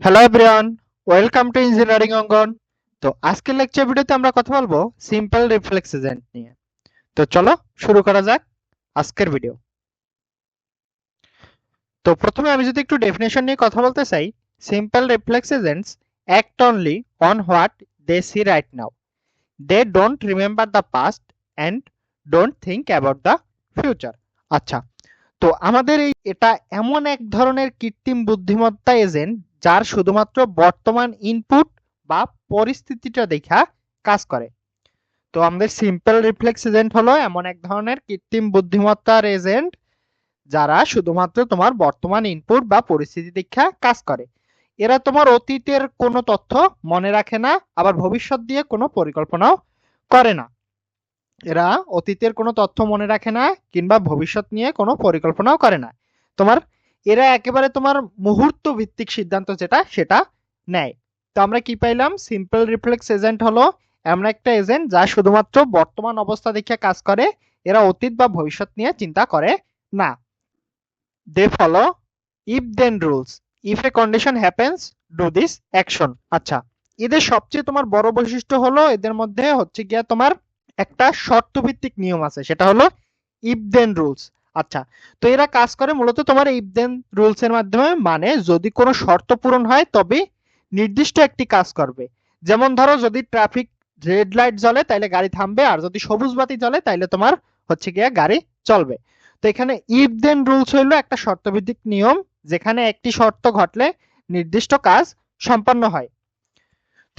Hello everyone welcome to engineering Angan তো আজকের lecture ভিডিওতে আমরা কথা বলব সিম্পল রিফ্লেক্স এজেন্ট নিয়ে। তো চলো শুরু করা যাক আজকের ভিডিও তো প্রথমে আমি যদি একটু ডেফিনেশন নিয়ে কথা বলতে চাই simple reflex agents act only on what they see right now they don't remember the past and don't think about the future আচ্ছা তো আমাদের এই এটা এমন এক ধরনের কৃত্রিম বুদ্ধিমত্তা এজেন্ট যার শুধুমাত্র বর্তমান ইনপুট বা পরিস্থিতিটা দেখা কাজ করে। তো আমাদের সিম্পল রিফ্লেক্স এজেন্ট হলো এমন এক ধরনের কৃত্রিম বুদ্ধিমত্তার এজেন্ট যারা শুধুমাত্র তোমার বর্তমান ইনপুট বা পরিস্থিতি দেখা কাজ করে। এরা তোমার অতীতের কোনো তথ্য মনে রাখে না, আবার ভবিষ্যৎ দিয়ে কোনো পরিকল্পনাও করে না। এরা অতীতের কোনো তথ্য মনে রাখে না, কিংবা ভবিষ্যৎ নিয়ে কোনো পরিকল্পনাও করে না। তোমার এরা একেবারে তোমার মুহূর্ত ভিত্তিক সিদ্ধান্ত যেটা, সেটা নেয়। তো আমরা কি পাইলাম? সিম্পল রিফ্লেক্স এজেন্ট হলো এমন একটা এজেন্ট যা শুধুমাত্র বর্তমান অবস্থা দেখে কাজ করে, এরা অতীত বা ভবিষ্যৎ নিয়ে চিন্তা করে না। They follow if then rules if a condition happens do this action আচ্ছা এদের সবচেয়ে তোমার বড় বৈশিষ্ট্য হলো, এদের মধ্যে হচ্ছে গিয়া তোমার একটা শর্ত ভিত্তিক নিয়ম আছে, সেটা হলো ইফ দেন রুলস আচ্ছা তো এরা কাজ করে মূলত তোমার ইফ দেন রুলস এর মাধ্যমে মানে যদি কোনো শর্ত পূরণ হয় তবে নির্দিষ্ট একটি কাজ করবে। যেমন ধরো যদি ট্রাফিক রেড লাইট জ্বলে তাইলে গাড়ি থামবে, আর যদি সবুজ বাতি জ্বলে তাইলে তোমার হচ্ছে গিয়ে গাড়ি চলবে। তো এখানে ইফ দেন রুলস হইল একটা শর্তভিত্তিক নিয়ম, যেখানে একটি শর্ত ঘটলে নির্দিষ্ট কাজ সম্পন্ন হয়।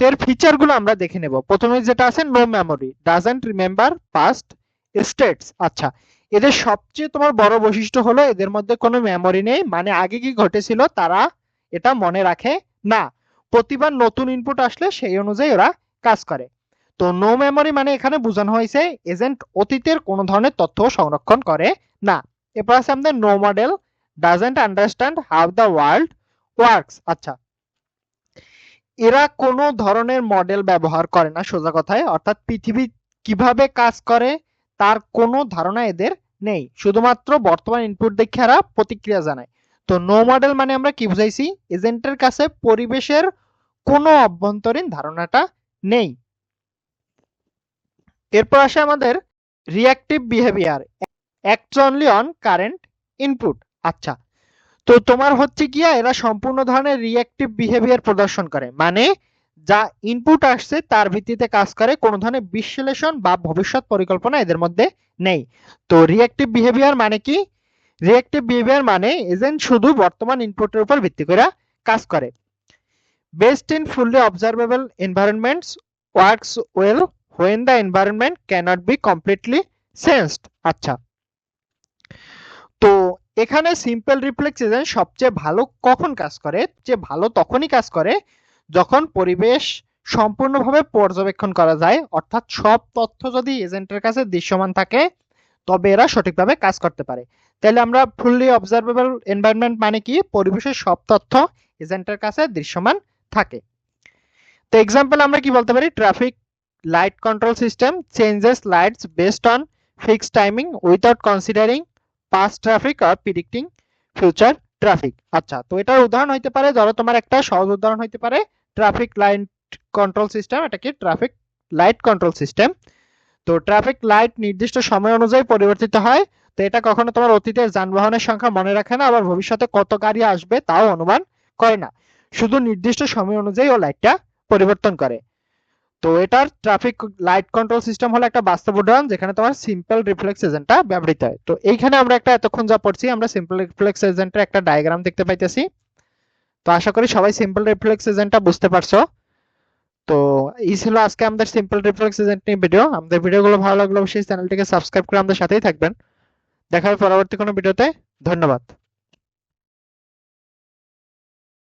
তো এর ফিচারগুলো আমরা দেখে নেব। প্রথমে যেটা আছে no memory doesn't remember past states আচ্ছা এদের সবচেয়ে তোমার বড় বৈশিষ্ট্য হলো এদের মধ্যে কোনো মেমোরি নেই। মানে আগে কি ঘটেছিল তারা এটা মনে রাখে না। প্রতিবার নতুন ইনপুট আসলে সেই অনুযায়ী ওরা কাজ করে। তো নো মেমোরি মানে এখানে বোঝানো হয়েছে এজেন্ট অতীতের কোনো ধরনের তথ্য সংরক্ষণ করে না। এরপর আছে আমাদের no model doesn't understand how the world works আচ্ছা এরা কোনো ধরনের মডেল ব্যবহার করে না সোজা কথায়। অর্থাৎ পৃথিবী কীভাবে কাজ করে তার কোনো ধারণা এদের নেই। শুধুমাত্র বর্তমান ইনপুট দেখে এরা প্রতিক্রিয়া জানায়। তো নো মডেল মানে আমরা কি বুঝাইছি? এজেন্টের কাছে পরিবেশের কোনো অভ্যন্তরীণ ধারণাটা নেই। এরপর আসে আমাদের reactive behaviour acts only on current input আচ্ছা তো তোমার হচ্ছে কি, এরা সম্পূর্ণ ধরনের রিয়াক্টিভ বিহেভিয়ার প্রদর্শন করে। মানে যা ইনপুট আসছে তার ভিত্তিতে কাজ করে, কোনো ধরনের বিশ্লেষণ বা ভবিষ্যৎ পরিকল্পনা এদের মধ্যে নেই। তো রিয়াক্টিভ বিহেভিয়ার মানে কি? রিয়াক্টিভ বিহেভিয়ার মানে এজেন্ট শুধু বর্তমান ইনপুটের উপর ভিত্তি করে কাজ করে। Best in fully observable environments works well when the environment can't be completely sensed আচ্ছা। তো এখানে সিম্পল রিফ্লেক্স এজেন্ট সবচেয়ে ভালো কখন কাজ করে? যে ভালো তখনই কাজ করে যখন পরিবেশ সম্পূর্ণভাবে পর্যবেক্ষণ করা যায়, অর্থাৎ সব তথ্য যদি এজেন্টের কাছে দৃশ্যমান থাকে, তবে এরা সঠিকভাবে কাজ করতে পারে। তাহলে আমরা ফুললি অবজারভেবল এনভায়রনমেন্ট মানে কি? পরিবেশের সব তথ্য এজেন্টের কাছে দৃশ্যমান থাকে। তো এক্সাম্পল আমরা কি বলতে পারি? Traffic light control system changes lights based on fixed timing without considering past traffic R predicting future traffic আচ্ছা তো এটার উদাহরণ হইতে পারে, ধরো তোমার একটা সহজ উদাহরণ হইতে পারে ট্রাফিক লাইট কন্ট্রোল সিস্টেম এটা কি? ট্রাফিক লাইট কন্ট্রোল সিস্টেম তো ট্রাফিক লাইট নির্দিষ্ট সময় অনুযায়ী পরিবর্তিত হয়, তো এটা কখনো তোমার অতীতের যানবাহনের সংখ্যা মনে রাখে না, আবার ভবিষ্যতে কত গাড়ি আসবে তাও অনুমান করে না। শুধু নির্দিষ্ট সময় অনুযায়ী ও লাইটটা পরিবর্তন করে। তো এটার ট্রাফিক লাইট কন্ট্রোল সিস্টেম হলো একটা বাস্তব উদাহরণ, যেখানে তোমার সিম্পল রিফ্লেক্স এজেন্টটা ব্যবহৃত হয়। তো এইখানে আমরা একটা এতক্ষণ যা পড়ছি, আমরা সিম্পল রিফ্লেক্স এজেন্টের একটা ডায়াগ্রাম দেখতে পাইতেছি। তো আশা করি সবাই সিম্পল রিফ্লেক্স এজেন্টটা বুঝতে পারছ। তো এই ছিল আজকে আমাদের সিম্পল রিফ্লেক্স এজেন্ট নিয়ে ভিডিও আমাদের ভিডিওগুলো ভালো লাগলে অবশ্যই চ্যানেলটিকে সাবস্ক্রাইব করে আমাদের সাথেই থাকবেন। দেখা হবে পরবর্তী কোনো ভিডিওতে ধন্যবাদ।